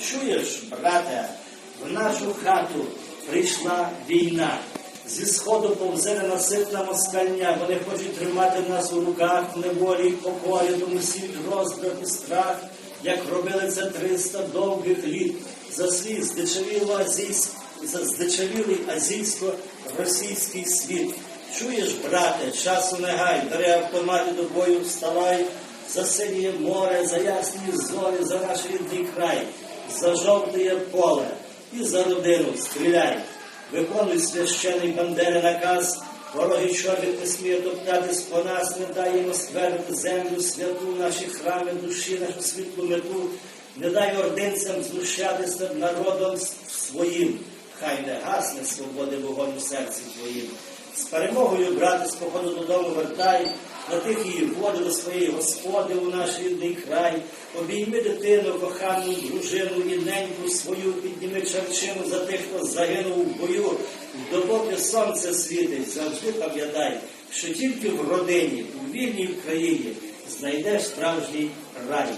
чуєш, брате, в нашу хату прийшла війна. Зі сходу повзе ненаситна москальня, вони хочуть тримати нас у руках в неволі й покорі, тому сіль розбрат і страх, як робили це 300 довгих літ. За свій здичавілий азійсько-російський світ. Чуєш, брате, часу не гай, бери автомати до бою, вставай, за синє море, за ясні зорі, за наш рідний край, за жовтеє поле і за родину стріляй. Виконуй священий Бандери наказ, вороги чорних не сміє топтатись по нас, не дай їм осквернити землю святу, наші храми, душі, нашу світлу мету, не дай ординцям знущатись над народом своїм, хай не гасне свободи вогонь у серці твоїм. З перемогою, брати, з походу додому вертай, на тих її воду до своєї господи у наш рідний край, обійми дитину, кохану дружину і неньку свою, підніми чарчину за тих, хто загинув у бою. Допоки сонце світить, завжди пам'ятай, що тільки в родині, у вільній країні знайдеш справжній рай.